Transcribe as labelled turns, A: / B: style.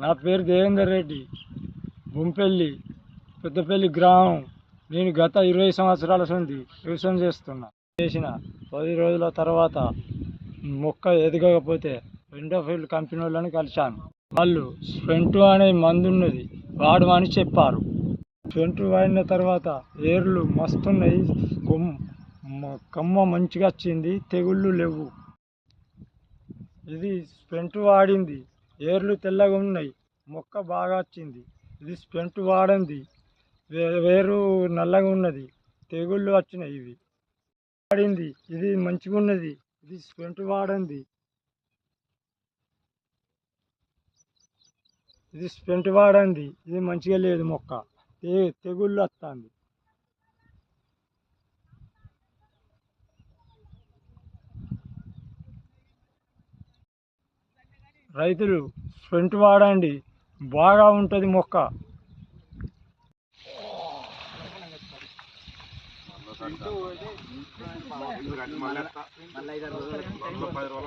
A: నా పేరు దేవేందర్ రెడ్డి. బొంపెల్లి పెద్దపల్లి గ్రామం. నేను గత ఇరవై సంవత్సరాల నుండి వ్యవసాయం చేస్తున్నా. చేసిన పది రోజుల తర్వాత మొక్క ఎదగకపోతే రెండో ఫీల్డ్ కంపెనీ వాళ్ళని కలిశాను. వాళ్ళు స్ప్రెంటు అనే మందు ఉన్నది వాడమని చెప్పారు. స్ప్రెంటు వాడిన తర్వాత ఏర్లు మస్తున్నాయి కొమ్ కమ్మ మంచిగా వచ్చింది తెగుళ్ళు లేవు. ఇది స్పెంట్ వాడింది. ఏర్లు తెల్లగా ఉన్నాయి. మొక్క బాగా వచ్చింది. ఇది స్పెంట్ వాడింది. వే- వేరు నల్లగా ఉన్నది. తెగుళ్ళు వచ్చినాయి ఇవి. వాడింది. ఇది మంచిగా ఉన్నది. ఇది స్పెంట్ వాడింది. ఇది స్పెంట్ వాడింది. ఇది మంచిగా లేదు మొక్క. తె తెగుళ్ళు వస్తుంది. రైతులు ఫ్రంట్ వాడండి. బాగా ఉంటుంది మొక్క.